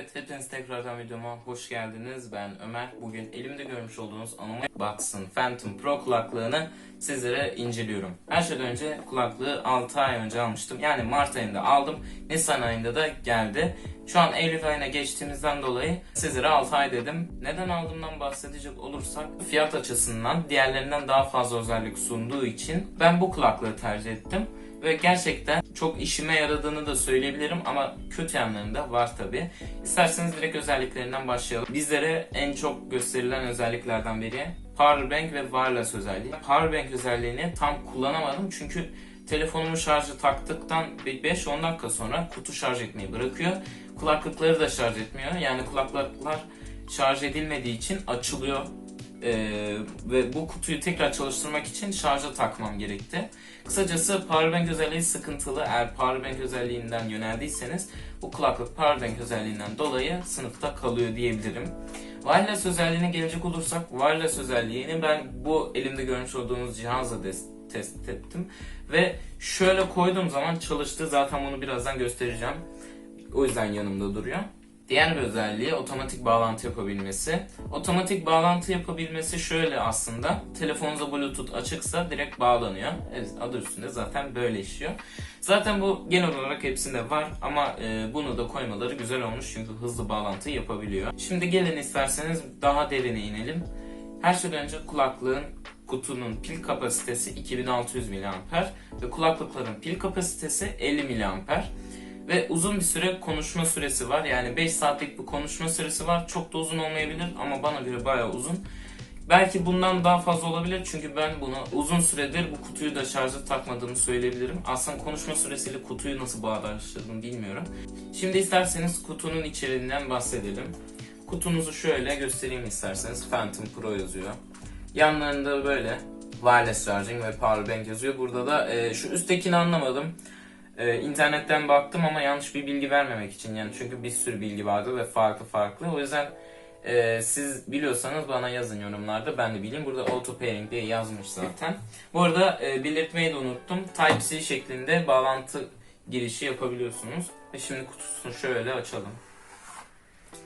Evet, hepiniz tekrardan videoma hoş geldiniz. Ben Ömer. Bugün elimde görmüş olduğunuz Anoma Box'ın Phantom Pro kulaklığını sizlere inceliyorum. Her şeyden önce kulaklığı 6 ay önce almıştım. Yani Mart ayında aldım. Nisan ayında da geldi. Şu an Eylül ayına geçtiğimizden dolayı sizlere 6 ay dedim. Neden aldığımdan bahsedecek olursak fiyat açısından diğerlerinden daha fazla özellik sunduğu için ben bu kulaklığı tercih ettim. Ve gerçekten çok işime yaradığını da söyleyebilirim ama kötü yanlarında da var tabi. İsterseniz direkt özelliklerinden başlayalım. Bizlere en çok gösterilen özelliklerden biri Powerbank ve Wireless özelliği. Powerbank özelliğini tam kullanamadım çünkü telefonumu şarjı taktıktan 5-10 dakika sonra kutu şarj etmeyi bırakıyor. Kulaklıkları da şarj etmiyor. Yani kulaklıklar şarj edilmediği için açılıyor ee, ve bu kutuyu tekrar çalıştırmak için şarja takmam gerekti. Kısacası powerbank özelliği sıkıntılı. Eğer powerbank özelliğinden yöneldiyseniz bu kulaklık powerbank özelliğinden dolayı sınıfta kalıyor diyebilirim. Wireless özelliğine gelecek olursak wireless özelliğini ben bu elimde görmüş olduğunuz cihazla test ettim ve şöyle koyduğum zaman çalıştı. Zaten bunu birazdan göstereceğim. O yüzden yanımda duruyor. Diğer bir özelliği otomatik bağlantı yapabilmesi. Otomatik bağlantı yapabilmesi şöyle aslında. Telefonunuza Bluetooth açıksa direkt bağlanıyor. Evet, adı üstünde zaten böyle işliyor. Zaten bu genel olarak hepsinde var ama e, bunu da koymaları güzel olmuş çünkü hızlı bağlantı yapabiliyor. Şimdi gelin isterseniz daha derine inelim. Her şeyden önce kulaklığın kutunun pil kapasitesi 2600 mAh ve kulaklıkların pil kapasitesi 50 mAh. Ve uzun bir süre konuşma süresi var. Yani 5 saatlik bir konuşma süresi var. Çok da uzun olmayabilir ama bana göre bayağı uzun. Belki bundan daha fazla olabilir çünkü ben bunu uzun süredir bu kutuyu da şarja takmadığımı söyleyebilirim. Aslında konuşma süresiyle kutuyu nasıl bağdaştırdım bilmiyorum. Şimdi isterseniz kutunun içeriğinden bahsedelim. Kutunuzu şöyle göstereyim isterseniz. Phantom Pro yazıyor. Yanlarında böyle wireless charging ve power bank yazıyor. Burada da e, şu üsttekini anlamadım. Ee, internetten baktım ama yanlış bir bilgi vermemek için yani çünkü bir sürü bilgi vardı ve farklı farklı. O yüzden e, siz biliyorsanız bana yazın yorumlarda ben de bileyim. Burada auto pairing diye yazmış zaten. Bu arada e, belirtmeyi de unuttum. Type-C şeklinde bağlantı girişi yapabiliyorsunuz. Ve şimdi kutusunu şöyle açalım.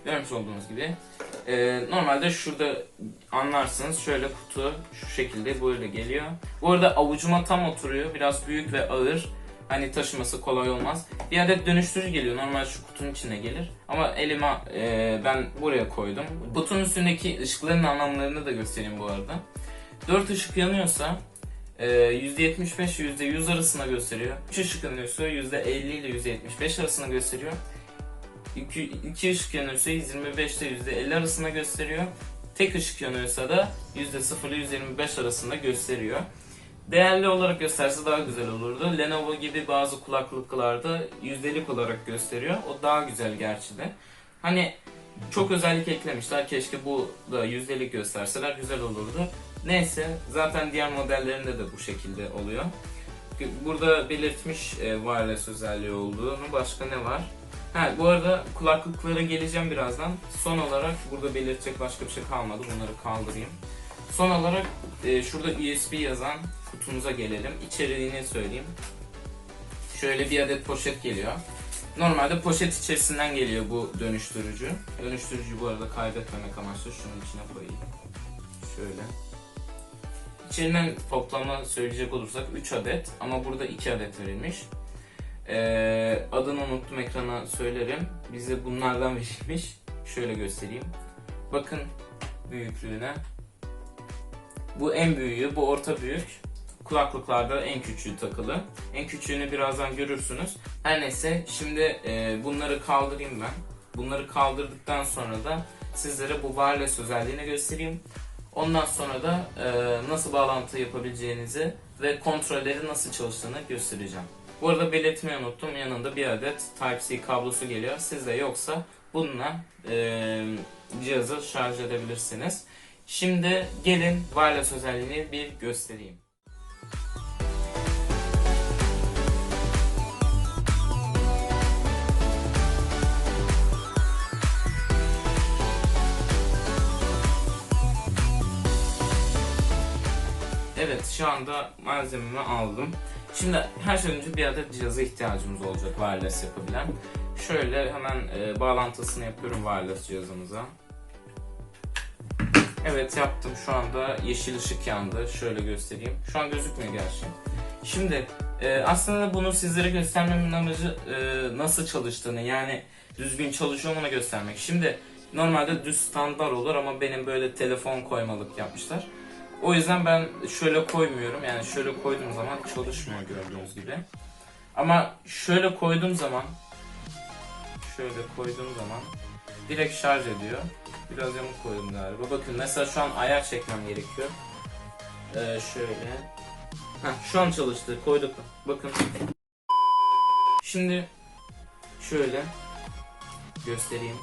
Görmüş olduğunuz gibi. E, normalde şurada anlarsınız şöyle kutu şu şekilde böyle geliyor. Bu arada avucuma tam oturuyor. Biraz büyük ve ağır. Hani taşıması kolay olmaz. Bir adet dönüştürücü geliyor. Normal şu kutunun içine gelir. Ama elime e, ben buraya koydum. Kutunun üstündeki ışıkların anlamlarını da göstereyim bu arada. 4 ışık yanıyorsa e, %75 %100 arasında gösteriyor. 3 ışık yanıyorsa %50 ile %75 arasında gösteriyor. 2, 2 ışık yanıyorsa 25 ile %50 arasında gösteriyor. Tek ışık yanıyorsa da %0 ile %25 arasında gösteriyor. Değerli olarak gösterse daha güzel olurdu. Lenovo gibi bazı kulaklıklarda yüzdelik olarak gösteriyor. O daha güzel gerçi de. Hani çok özellik eklemişler. Keşke bu da yüzdelik gösterseler güzel olurdu. Neyse zaten diğer modellerinde de bu şekilde oluyor. Burada belirtmiş e, wireless özelliği olduğunu. Başka ne var? Ha, bu arada kulaklıklara geleceğim birazdan. Son olarak burada belirtecek başka bir şey kalmadı. Bunları kaldırayım. Son olarak e, şurada USB yazan kutumuza gelelim. İçeriğini söyleyeyim. Şöyle bir adet poşet geliyor. Normalde poşet içerisinden geliyor bu dönüştürücü. Dönüştürücü bu arada kaybetmemek amaçlı şunun içine koyayım. Şöyle. İçerinden toplamı söyleyecek olursak 3 adet ama burada 2 adet verilmiş. Ee, adını unuttum ekrana söylerim. Bize bunlardan verilmiş. Şöyle göstereyim. Bakın büyüklüğüne. Bu en büyüğü, bu orta büyük. Kulaklıklarda en küçüğü takılı. En küçüğünü birazdan görürsünüz. Her neyse şimdi e, bunları kaldırayım ben. Bunları kaldırdıktan sonra da sizlere bu wireless özelliğini göstereyim. Ondan sonra da e, nasıl bağlantı yapabileceğinizi ve kontrolleri nasıl çalıştığını göstereceğim. Bu arada belirtmeyi unuttum. Yanında bir adet Type-C kablosu geliyor. Sizde yoksa bununla e, cihazı şarj edebilirsiniz. Şimdi gelin wireless özelliğini bir göstereyim. Evet şu anda malzememi aldım. Şimdi her şeyden önce bir adet cihaza ihtiyacımız olacak wireless yapabilen. Şöyle hemen e, bağlantısını yapıyorum wireless cihazımıza. Evet yaptım şu anda yeşil ışık yandı. Şöyle göstereyim. Şu an gözükmüyor gerçi. Şimdi e, aslında bunu sizlere göstermemin amacı e, nasıl çalıştığını yani düzgün çalışıyor mu onu göstermek. Şimdi normalde düz standart olur ama benim böyle telefon koymalık yapmışlar. O yüzden ben şöyle koymuyorum. Yani şöyle koyduğum zaman çalışmıyor gördüğünüz gibi. Ama şöyle koyduğum zaman şöyle koyduğum zaman direkt şarj ediyor. Biraz yamuk koydum galiba. Bakın mesela şu an ayar çekmem gerekiyor. Ee, şöyle. Heh, şu an çalıştı. Koyduk. Bakın. Şimdi şöyle göstereyim.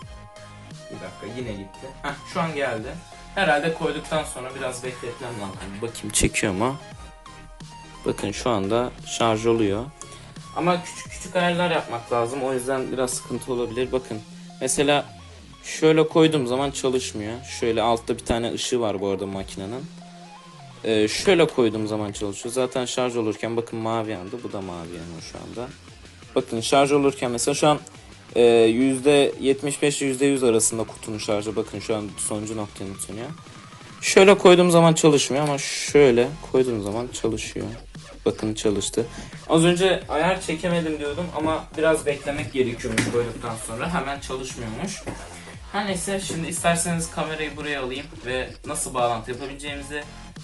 Bir dakika yine gitti. Heh, şu an geldi. Herhalde koyduktan sonra biraz bekletmem lazım. Bakayım çekiyor mu? Bakın şu anda şarj oluyor. Ama küçük küçük ayarlar yapmak lazım. O yüzden biraz sıkıntı olabilir. Bakın mesela şöyle koyduğum zaman çalışmıyor. Şöyle altta bir tane ışığı var bu arada makinenin. Ee, şöyle koyduğum zaman çalışıyor. Zaten şarj olurken bakın mavi yandı. Bu da mavi yanıyor şu anda. Bakın şarj olurken mesela şu an e, %75 %100 arasında kutunun şarjı. Bakın şu an sonuncu noktanın sönüyor. Şöyle koyduğum zaman çalışmıyor ama şöyle koyduğum zaman çalışıyor. Bakın çalıştı. Az önce ayar çekemedim diyordum ama biraz beklemek gerekiyormuş koyduktan sonra. Hemen çalışmıyormuş. Her neyse şimdi isterseniz kamerayı buraya alayım ve nasıl bağlantı yapabileceğimizi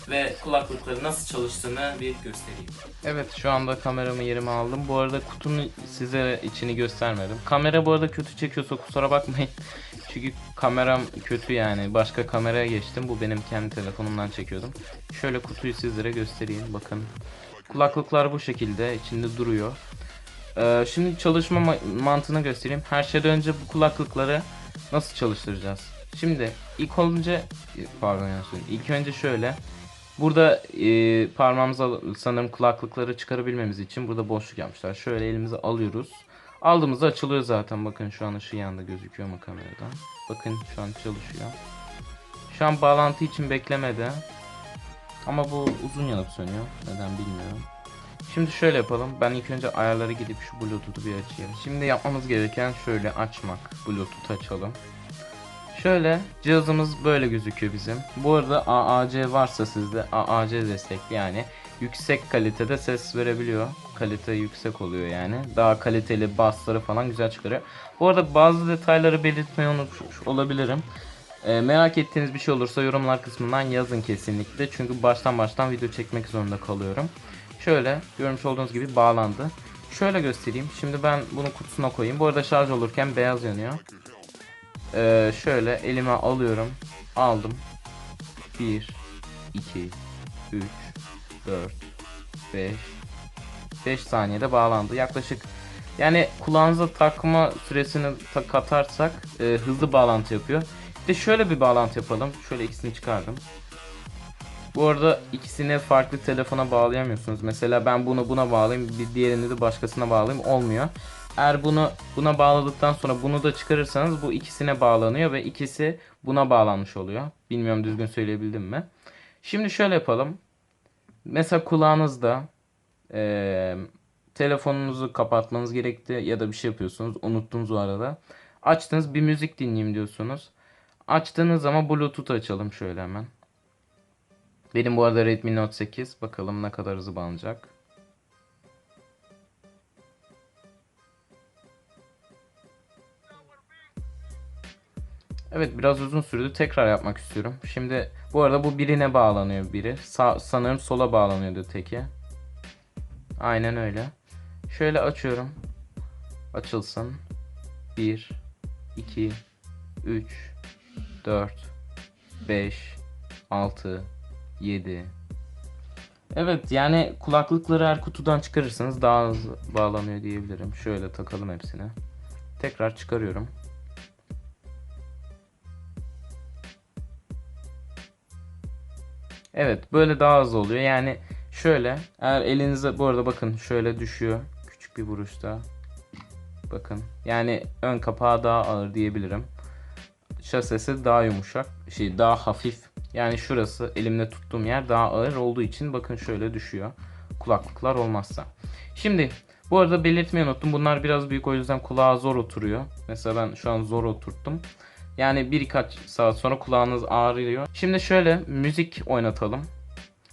ve kulaklıkları nasıl çalıştığını bir göstereyim. Evet şu anda kameramı yerime aldım. Bu arada kutunun size içini göstermedim. Kamera bu arada kötü çekiyorsa kusura bakmayın. Çünkü kameram kötü yani. Başka kameraya geçtim. Bu benim kendi telefonumdan çekiyordum. Şöyle kutuyu sizlere göstereyim. Bakın. Kulaklıklar bu şekilde içinde duruyor. Ee, şimdi çalışma ma- mantığını göstereyim. Her şeyden önce bu kulaklıkları nasıl çalıştıracağız? Şimdi ilk önce pardon yanlış söyledim. İlk önce şöyle Burada e, parmağımıza sanırım kulaklıkları çıkarabilmemiz için burada boşluk yapmışlar. Şöyle elimize alıyoruz. Aldığımızda açılıyor zaten. Bakın şu an ışığı yanında gözüküyor mu kameradan? Bakın şu an çalışıyor. Şu an bağlantı için beklemedi. Ama bu uzun yanıp sönüyor. Neden bilmiyorum. Şimdi şöyle yapalım. Ben ilk önce ayarlara gidip şu Bluetooth'u bir açayım. Şimdi yapmamız gereken şöyle açmak. Bluetooth açalım. Şöyle cihazımız böyle gözüküyor bizim. Bu arada AAC varsa sizde AAC destekli yani yüksek kalitede ses verebiliyor. Kalite yüksek oluyor yani. Daha kaliteli bassları falan güzel çıkarıyor. Bu arada bazı detayları belirtmeyi unutmuş olabilirim. Ee, merak ettiğiniz bir şey olursa yorumlar kısmından yazın kesinlikle. Çünkü baştan baştan video çekmek zorunda kalıyorum. Şöyle görmüş olduğunuz gibi bağlandı. Şöyle göstereyim. Şimdi ben bunu kutusuna koyayım. Bu arada şarj olurken beyaz yanıyor. Ee, şöyle elime alıyorum. Aldım. 1 2 3 4 5 5 saniyede bağlandı. Yaklaşık yani kulağınıza takma süresini ta- katarsak e, hızlı bağlantı yapıyor. Bir de şöyle bir bağlantı yapalım. Şöyle ikisini çıkardım. Bu arada ikisini farklı telefona bağlayamıyorsunuz. Mesela ben bunu buna bağlayayım, bir diğerini de başkasına bağlayayım olmuyor. Eğer bunu buna bağladıktan sonra bunu da çıkarırsanız bu ikisine bağlanıyor ve ikisi buna bağlanmış oluyor. Bilmiyorum düzgün söyleyebildim mi? Şimdi şöyle yapalım. Mesela kulağınızda eee, telefonunuzu kapatmanız gerekti ya da bir şey yapıyorsunuz unuttunuz o arada. Açtınız bir müzik dinleyeyim diyorsunuz. Açtığınız zaman Bluetooth açalım şöyle hemen. Benim bu arada Redmi Note 8. Bakalım ne kadar hızlı bağlanacak. Evet biraz uzun sürdü. Tekrar yapmak istiyorum. Şimdi bu arada bu birine bağlanıyor biri. Sağ, sanırım sola bağlanıyordu teki. Aynen öyle. Şöyle açıyorum. Açılsın. 1 2 3 4 5 6 7 Evet yani kulaklıkları her kutudan çıkarırsanız daha hızlı bağlanıyor diyebilirim. Şöyle takalım hepsini. Tekrar çıkarıyorum. Evet böyle daha hızlı oluyor. Yani şöyle eğer elinize bu arada bakın şöyle düşüyor. Küçük bir vuruşta. Bakın yani ön kapağı daha ağır diyebilirim. Şasesi daha yumuşak. Şey daha hafif. Yani şurası elimde tuttuğum yer daha ağır olduğu için bakın şöyle düşüyor. Kulaklıklar olmazsa. Şimdi Bu arada belirtmeyi unuttum. Bunlar biraz büyük o yüzden kulağa zor oturuyor. Mesela ben şu an zor oturttum. Yani birkaç saat sonra kulağınız ağrıyor. Şimdi şöyle müzik oynatalım.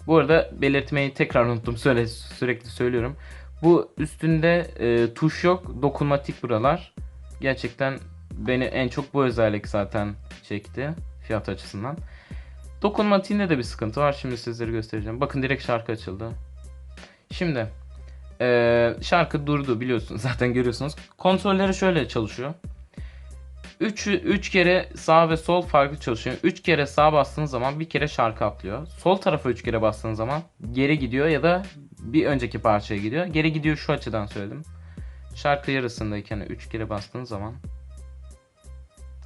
Bu arada belirtmeyi tekrar unuttum. Söyle, sürekli söylüyorum. Bu üstünde e, tuş yok. Dokunmatik buralar. Gerçekten beni en çok bu özellik zaten çekti. Fiyat açısından. Dokunmatiğinde de bir sıkıntı var. Şimdi sizlere göstereceğim. Bakın direkt şarkı açıldı. Şimdi e, şarkı durdu biliyorsunuz. Zaten görüyorsunuz. Kontrolleri şöyle çalışıyor. 3 3 kere sağ ve sol farklı çalışıyor. 3 kere sağ bastığınız zaman bir kere şarkı atlıyor. Sol tarafa 3 kere bastığınız zaman geri gidiyor ya da bir önceki parçaya gidiyor. Geri gidiyor şu açıdan söyledim. Şarkı yarısındayken 3 kere bastığınız zaman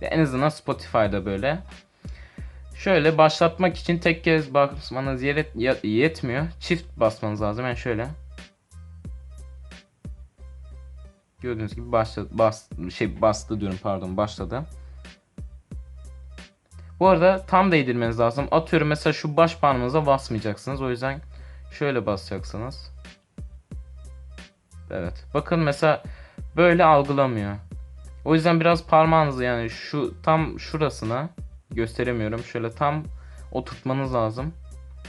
en azından Spotify'da böyle. Şöyle başlatmak için tek kez basmanız yet- yetmiyor. Çift basmanız lazım. Yani şöyle. Gördüğünüz gibi başladı, bas, şey bastı diyorum pardon başladı. Bu arada tam değdirmeniz lazım. Atıyorum mesela şu baş parmağınıza basmayacaksınız. O yüzden şöyle basacaksınız. Evet. Bakın mesela böyle algılamıyor. O yüzden biraz parmağınızı yani şu tam şurasına gösteremiyorum. Şöyle tam oturtmanız lazım.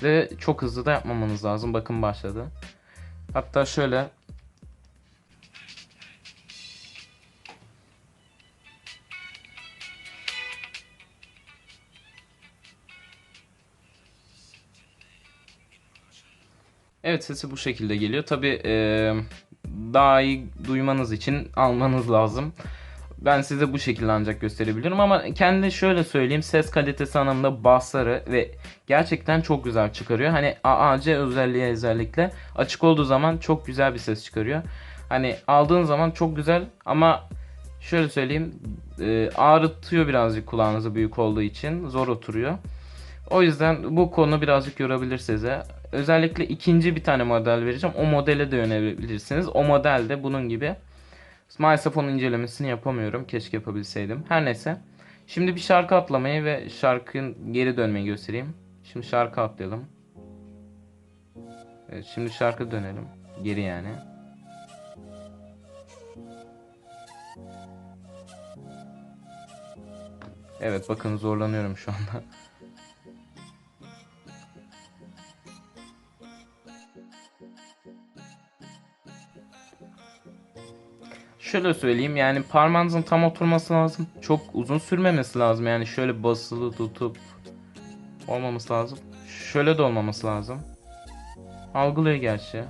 Ve çok hızlı da yapmamanız lazım. Bakın başladı. Hatta şöyle Evet sesi bu şekilde geliyor. Tabi daha iyi duymanız için almanız lazım. Ben size bu şekilde ancak gösterebilirim ama kendi şöyle söyleyeyim ses kalitesi anlamında bassları ve gerçekten çok güzel çıkarıyor. Hani AAC özelliği özellikle açık olduğu zaman çok güzel bir ses çıkarıyor. Hani aldığın zaman çok güzel ama şöyle söyleyeyim e, ağrıtıyor birazcık kulağınızı büyük olduğu için zor oturuyor. O yüzden bu konu birazcık yorabilir size. Özellikle ikinci bir tane model vereceğim. O modele de yönelebilirsiniz. O model de bunun gibi. Maalesef onun incelemesini yapamıyorum. Keşke yapabilseydim. Her neyse. Şimdi bir şarkı atlamayı ve şarkının geri dönmeyi göstereyim. Şimdi şarkı atlayalım. Evet, şimdi şarkı dönelim. Geri yani. Evet bakın zorlanıyorum şu anda. Şöyle söyleyeyim yani parmağınızın tam oturması lazım. Çok uzun sürmemesi lazım yani şöyle basılı tutup olmaması lazım. Şöyle de olmaması lazım. Algılıyor gerçi.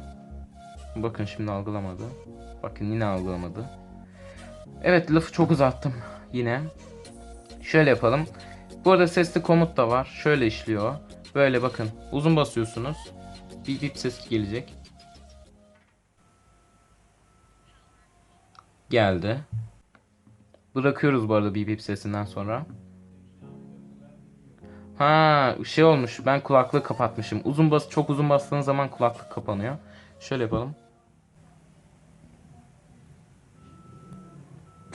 Bakın şimdi algılamadı. Bakın yine algılamadı. Evet lafı çok uzattım yine. Şöyle yapalım. Bu arada sesli komut da var. Şöyle işliyor. Böyle bakın uzun basıyorsunuz. Bip bip ses gelecek. Geldi. Bırakıyoruz bu arada bip bip sesinden sonra. Ha şey olmuş ben kulaklığı kapatmışım. Uzun bas çok uzun bastığın zaman kulaklık kapanıyor. Şöyle yapalım.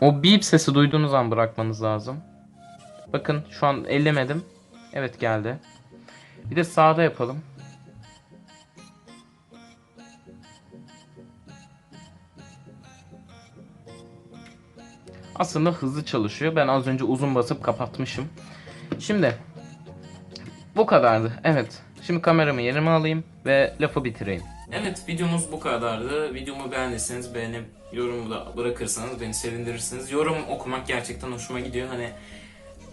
O bip sesi duyduğunuz an bırakmanız lazım. Bakın şu an ellemedim. Evet geldi. Bir de sağda yapalım. Aslında hızlı çalışıyor. Ben az önce uzun basıp kapatmışım. Şimdi bu kadardı. Evet. Şimdi kameramı yerime alayım ve lafı bitireyim. Evet videomuz bu kadardı. Videomu beğendiyseniz beğenip yorumu da bırakırsanız beni sevindirirsiniz. Yorum okumak gerçekten hoşuma gidiyor. Hani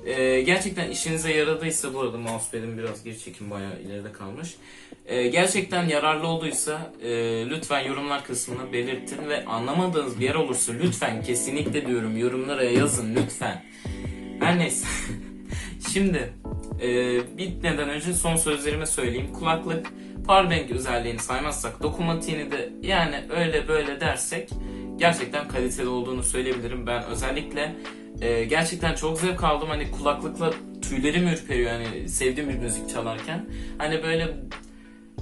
e, gerçekten işinize yaradıysa bu arada mousepad'im biraz geri çekim bayağı ileride kalmış. E, gerçekten yararlı olduysa e, lütfen yorumlar kısmına belirtin ve anlamadığınız bir yer olursa lütfen kesinlikle diyorum yorumlara yazın lütfen. Her neyse. Şimdi e, bitmeden önce son sözlerimi söyleyeyim. Kulaklık powerbank özelliğini saymazsak dokunmatiğini de yani öyle böyle dersek gerçekten kaliteli olduğunu söyleyebilirim. Ben özellikle e, gerçekten çok zevk aldım. Hani kulaklıkla tüylerim ürperiyor hani sevdiğim bir müzik çalarken. Hani böyle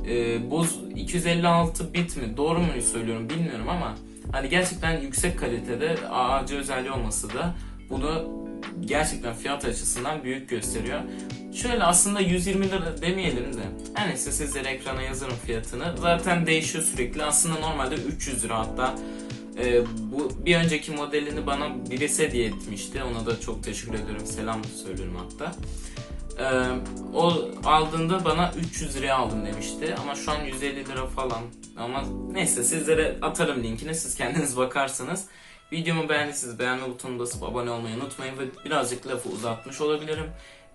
e, Boz 256 bit mi doğru mu söylüyorum bilmiyorum ama hani gerçekten yüksek kalitede AAC özelliği olması da bunu gerçekten fiyat açısından büyük gösteriyor. Şöyle aslında 120 lira demeyelim de. Her neyse sizlere ekrana yazarım fiyatını. Zaten değişiyor sürekli. Aslında normalde 300 lira hatta e, bu bir önceki modelini bana birisi hediye etmişti. Ona da çok teşekkür ederim. Selam söylüyorum hatta. Ee, o aldığında bana 300 liraya aldım demişti ama şu an 150 lira falan. Ama neyse sizlere atarım linkini siz kendiniz bakarsınız. Videomu beğendiyseniz beğenme butonuna basıp abone olmayı unutmayın ve birazcık lafı uzatmış olabilirim.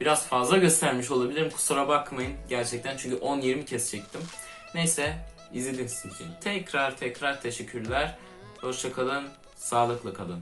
Biraz fazla göstermiş olabilirim kusura bakmayın gerçekten çünkü 10-20 kez çektim. Neyse izlediğiniz için tekrar tekrar teşekkürler. Hoşçakalın, sağlıklı kalın.